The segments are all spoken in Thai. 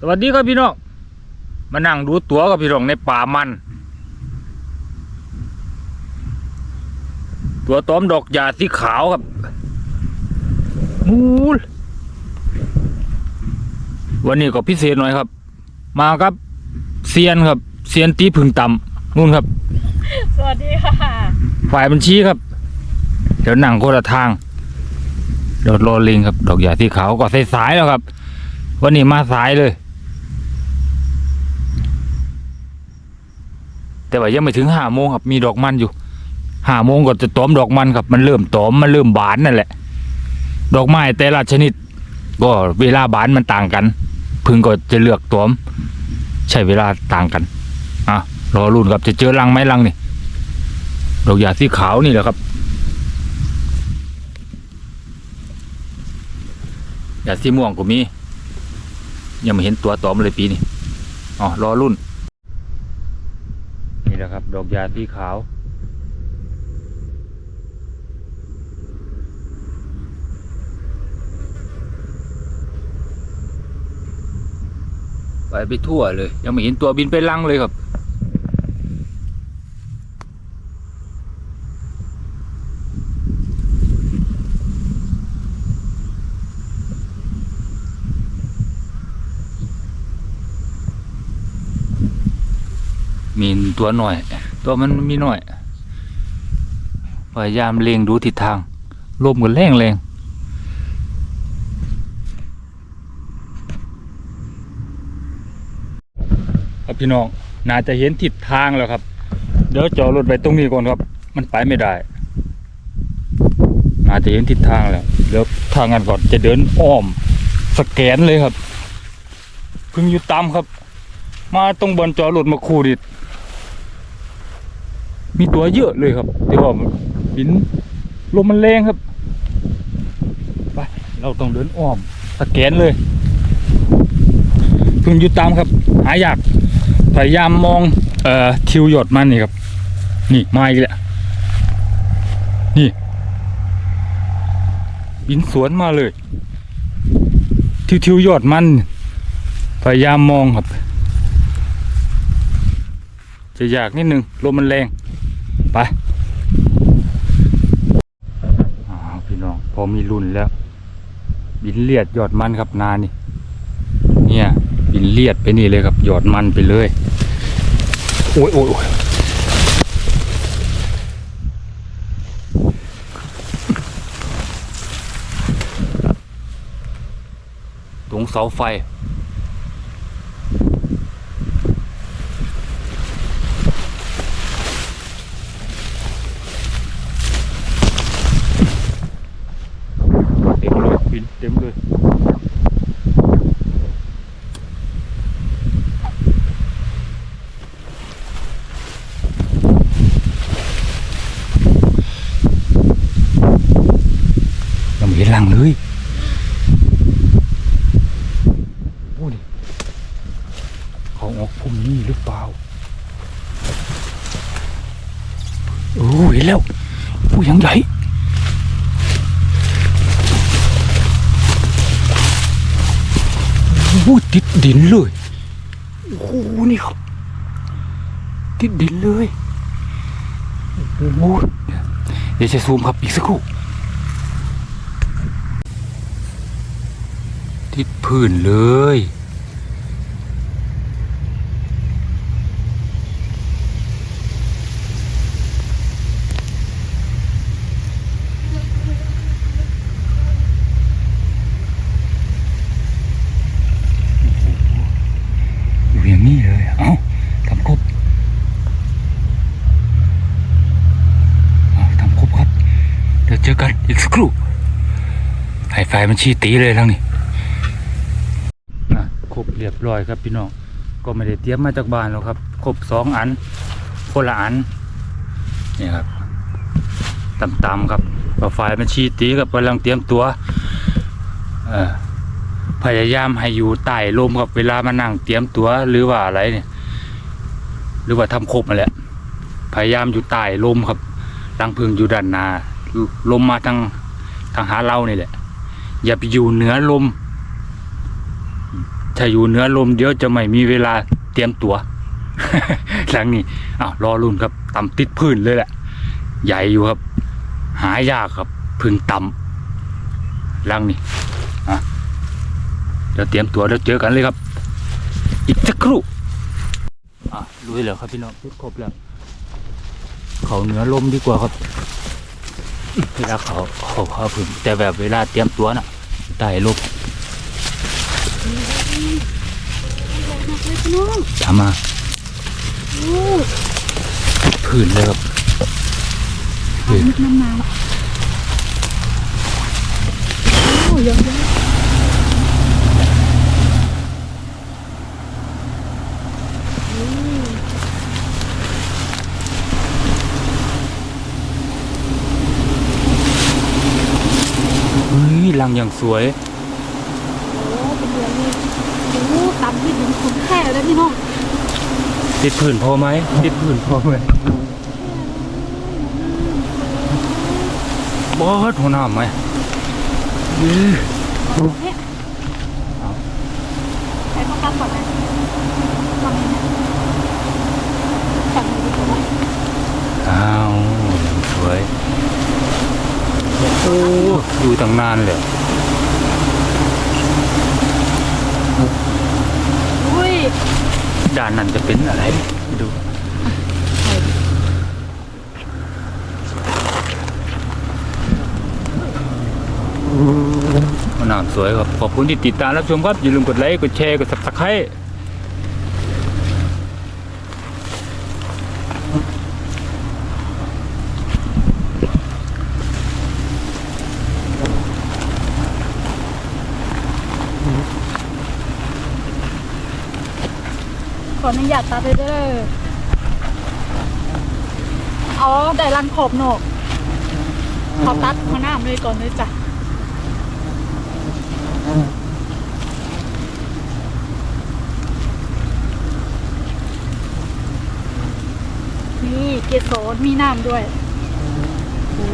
สวัสดีครับพี่น้องมานั่งดูตัวกับพี่น้องในป่ามัน ตัวตอมดอกหญ้าสีขาวครับมูลวันนี้ก็พิเศษหน่อยครับ มาครับเซียนครับเซียนตีผึ่งต่ำนู่นครับ สวัสดีค่ะ ฝ่ายบัญชีครับ เดี๋ยวนั่งคนละทางเดี๋ยวรอลิงครับ ดอกหญ้าสีขาวก็สายๆแล้วครับ วันนี้มาสายเลย แต่ว่ายังไม่ถึงห้าโมงครับมีดอกมันอยู่ห้าโมงก็จะตอมดอกมันครับ มันเริ่มตอมมันเริ่มบานนั่นแหละ ดอกไม้แต่ละชนิด ก็เวลาบานมันต่างกัน พึ่งก็จะเลือกตอม ใช้เวลาต่างกันอะรอรุ่นครับจะเจอรังไหมรังนี่ดอกหญ้าสีขาวนี่แหละครับหญ้าสีม่วงก็มี ยังไม่เห็นตัวตอมเลยปีนี้อ๋อรอรุ่น นี่แหละครับ ด อกหญ้าสีขาว ไปไปทั่วเลย ยังไม่เห็นตัวบินไปลังเลยครับมีตัวหน่อย ตัวมันมีหน่อย พยายามเล็งดูทิศทาง ลมก็แรงแรงครับพี่น้อง น่าจะเห็นทิศทางแล้วครับ เดี๋ยวจอดรถไปตรงนี้ก่อนครับ มันไปไม่ได้ น่าจะเห็นทิศทางแล้ว เดี๋ยวทางกันก่อนจะเดินอ้อม สแกนเลยครับ เพิ่งอยู่ต่ำครับ มาตรงบนจอดรถมาคูดิ มีตัวเยอะเลยครับแต่ว่าหินลมมันแรงครับไปเราต้องเดินอ้อมสแกนเลยเพิ่งยู่ตามครับ หายากพยายามมองเอ่อทิวหยดมันนี่ครับ นี่มาอีกแล้วนี่บินสวนมาเลย ทิวทิวๆยอดมัน พยายามมองครับ จะยากนิดนึงลมมันแรง ไปพี่น้อง พอมีรุ่นแล้ว บินเลียดยอดมันครับนานี่ เนี่ย บินเลียดไปนี่เลยครับยอดมันไปเลย โอ้ยโอ้ยตรงเสาไฟ ต็มเลยบินเต็มเลยยังไม่เห็นรังเลยโอ้ดิเขาออกพุ่มนี่หรือเปล่าโอ้เห็นแล้วโอ้ยังใหญ่ โอ้โหติดดินเลย โอ้โหนี่ครับ ติดดินเลยโอ้โหเดี๋ยวจะซูมครับอีกสักครู่ ติดพื้นเลยอยู่อย่างนี้เลย เอ้าทำครบเอาทำครบครับ เดี๋ยวเจอกันอีกสักครู่ ไฮไฟมันชี้ตีเลยทั้งนี้นะครบเรียบร้อยครับพี่น้องก็ไม่ได้เตรียมมาจากบ้านแล้วครับครบสองอันคนละอันนี่ครับต่ำๆครับพอไฟมันชี้ตีกับกำลังเตรียมตัวอพยายามให้อยู่ใต้ลมครับเวลามานั่งเตรียมตัวหรือว่าอะไรเนี่ย หรือว่าทำครบมาแหละพยายามอยู่ใต้ลมครับรังพึ่งอยู่ด้านหน้าลมมาทางทางหาเรานี่แหละ อย่าไปอยู่เหนือลม ถ้าอยู่เหนือลมเดี๋ยวจะไม่มีเวลาเตรียมตัว หลังนี้อ้าวรอรุ่นครับต่ำติดพื้นเลยแหละ ใหญ่อยู่ครับ หายากครับพึ่งต่ำหลังนี้อะเดี๋ยวเตรียมตัวแล้วเจอกันเลยครับ อีกสักครู่อะลุยแล้วครับพี่น้องพูดครบแล้ว เขาเหนือลมดีกว่าครับ เวลาเขาเขาเขาพึ่งแต่แบบเวลาเตรียมตัวน่ะได้ลมเลยพี่น้องทำมาผื่นเลยครับผื่นน้ำมาโอ้เยอะแยะเฮ้ยรังอย่างสวย โอ้เป็นเดือนเลยโอ้ตำที่ถึงคุ้มแค่แล้วพี่น้องติดพื้นพอไหมติดพื้นพอไหมบอสหัวหน้าไหมเอ้ยเนี่ยใช้ต้องการก่อนไหมก่อนไหมก่อนไหมดีกว่าอ้าวอย่างสวย โอ้ดูตั้งนานเลยอุ้ยด้านนั้นจะเป็นอะไรไปดูหัวหน้าสวยครับ ขอบคุณที่ติดตามรับชมครับ อย่าลืมกดไลค์ กดแชร์ กด subscribe ข ออนุญาตตัดเลยเด้ออ๋อได้รันขอบหนกขอตัดหัวหน้าเลยก่อนเลยจ้ะนี่เกสรมีน้ำด้วยโอ้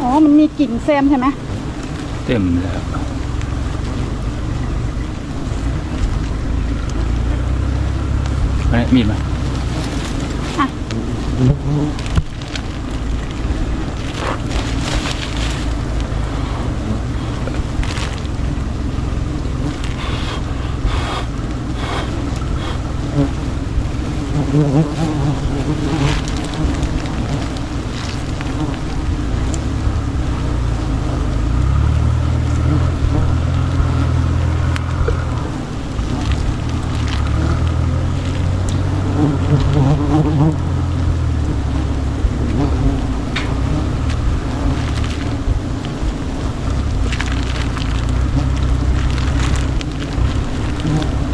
อ๋อ มันมีกิ่งแซมใช่ไหมเต็มแล้วอันนี้มีดมาอะ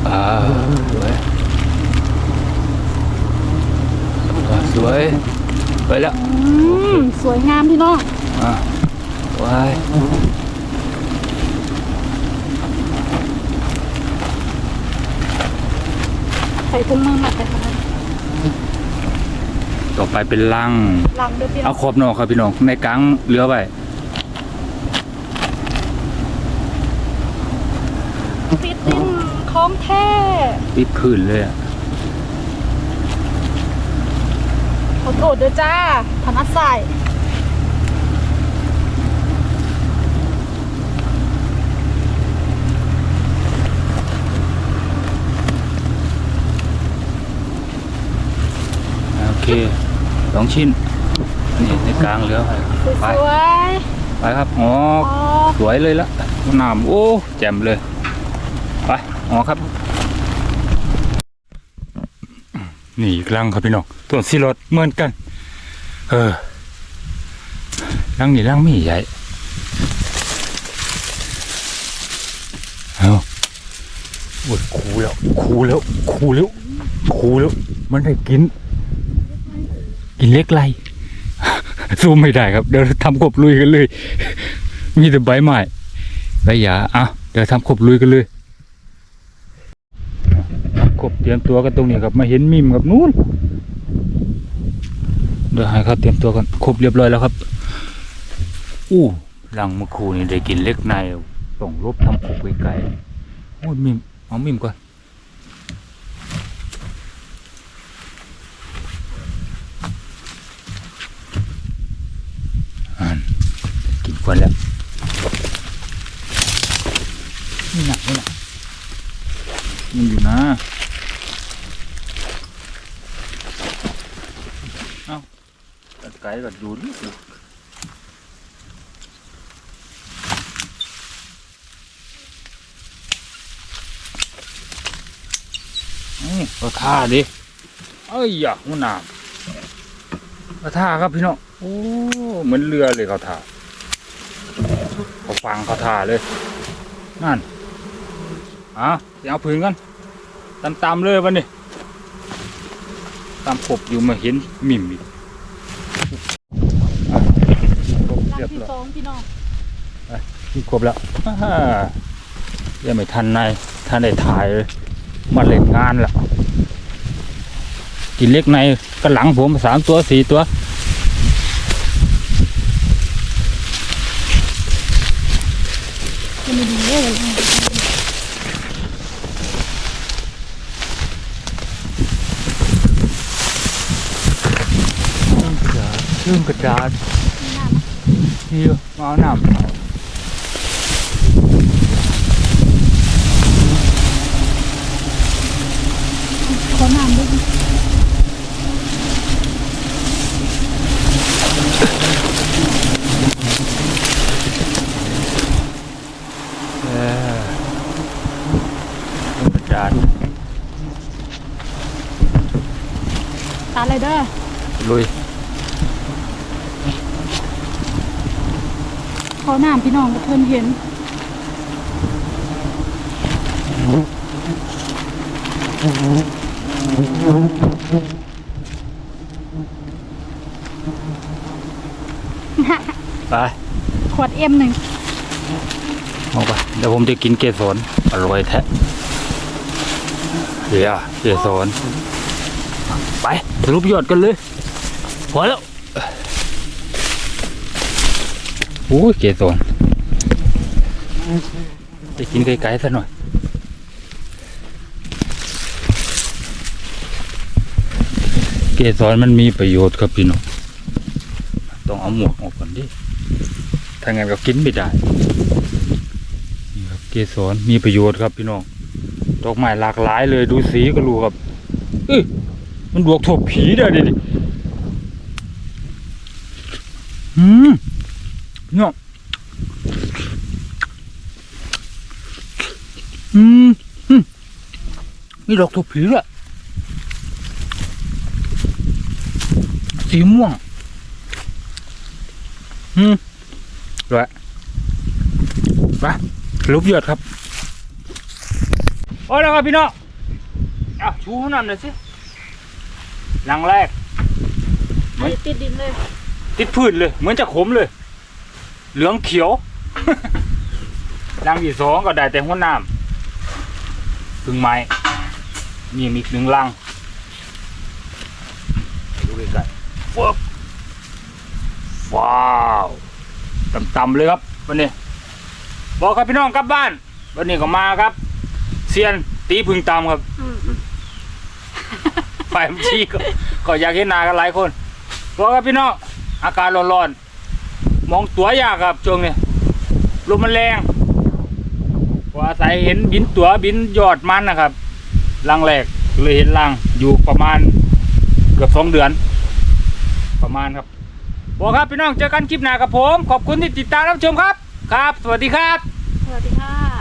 อ่าสวยอ่า สวยไปแล้วอืมสวยงามพี่น้องอ่าว้ายใส่ถุงมือมาใส่ถุงมือต่อไปเป็นลัง ลังเด้อพี่น้เอาองขอบนอกครับพี่น้องในกลางเหลือไว้ติดดินของแท้ปิดพื้นเลยอะ ขอโทษด้วยจ้าถนัดใส่โอเคสองชิ้น นี่ในกลางเหลือไว้สไปวยไปครับอ๋อๆอ๋อสวยเลยละน้ำโอ้แจ่มเลย ไปอ๋อครับ นี่อีกลังครับพี่น้องตัวซีรถเหมือนกัน เออลังนี่ลังไม่ใหญ่เอาโอ้ยคูแล้วคูแล้วคูแล้วคูแล้ว มันได้กิน กินเล็กไรซูมไม่ได้ครับ เดี๋ยวทำกบลุยกันเลย มีแต่ใบไม้ใบหญ้าอะเดี๋ยวทำกบลุยกันเลย กบเตรียมตัวกันตรงนี้ครับมาเห็นมิมกับนู้นเดี๋ยวให้เขาเตรียมตัวกันครบเรียบร้อยแล้วครับ อู้หลังเมื่อคูนี่ได้กินเล็กในต้องลบทำกบไกลๆโอ้ยมิมเอามิมก่อนอ่านกินควันแล้วนี่หนักนี่หนักมันอยู่นะเอ้า ตัดไก่ก็ดูดินี่ก็ท่าดิเอ้ยอยากมันหนามก็ท่าครับพี่น้องโอ้เหมือนเรือเลยเขาถ่าเขาฟังเขาถ่าเลยนั่นอะเดี๋ยวเอาพื้นกันตามตามๆเลยวันนี้ตามขบอยู่มาเห็นมิมอีกอะครบ รัง เรียบ ที่ ร้อย สองพี่น้อง ที่ครบแล้วอ่าฮ่ายังไม่ทันในทันได้ถ่ายเลยมาเล่นงานแล้วกินเล็กในกระหลังผมสามตัวสี่ตัวยังไม่ดีเลยเรื่องกระดาษนี่น้ำนี่มาเอาน้ำ ขอน้ำด้วย เออเรื่องกระดาษ ตาเลยเด้อ ลุย ขอน้ำพี่น้องกับ เพิ่นเห็นไปขวดเอ็มหนึ่งเอาไปเดี๋ยวผมจะกินเกสรอร่อยแท้เดี๋ยวเกสรไปสรุปยอดกันเลยพอแล้วโอ้ยเกสร ไปกินไกลๆซะหน่อยเกสรมันมีประโยชน์ครับพี่น้องต้องเอาหมวกออกก่อนดิถ้างั้นก็กินไม่ได้นี่ครับเกสรมีประโยชน์ครับพี่น้องดอกไม้หลากหลายเลยดูสีก็รู้ครับเอ้ยมันบวกทบผีได้ดิดิอืมพี่น้อง อืมอืมมีดอกทบผีด้วยสีม่วง อืมด้วยไปรูปยอดครับโอ้แล้วครับพี่น้องอะชูห้องน้ำหน่อยสิหลังแรกไอ้ติดดินเลย ติดพืชเลย เหมือนจะขมเลย เหลืองเขียว หลังที่สองก็ได้แต่หัวน้ำ พึ่งไม้นี่มีอีกหนึ่งลังดูใกล้ๆว้าวว้าวต่ำๆเลยครับวันนี้บอกครับพี่น้องกลับบ้านวันนี้ก็มาครับเซียนตีพึ่งตามครับอืมอืมฝ่ายบัญชีก็ก็อยากเห็นหน้ากันหลายคนบอกครับพี่น้องอากาศร้อนๆมองตัวยากครับช่วงนี้ลมมันแรง พออาศัยเห็นบินตัวบินยอดมันนะครับลังแรกเลยเห็นลังอยู่ประมาณเกือบสองเดือน ประมาณครับบอกครับพี่น้องเจอกันคลิปหน้ากับผม ขอบคุณที่ติดตามรับชมครับ ครับ สวัสดีครับ สวัสดีค่ะ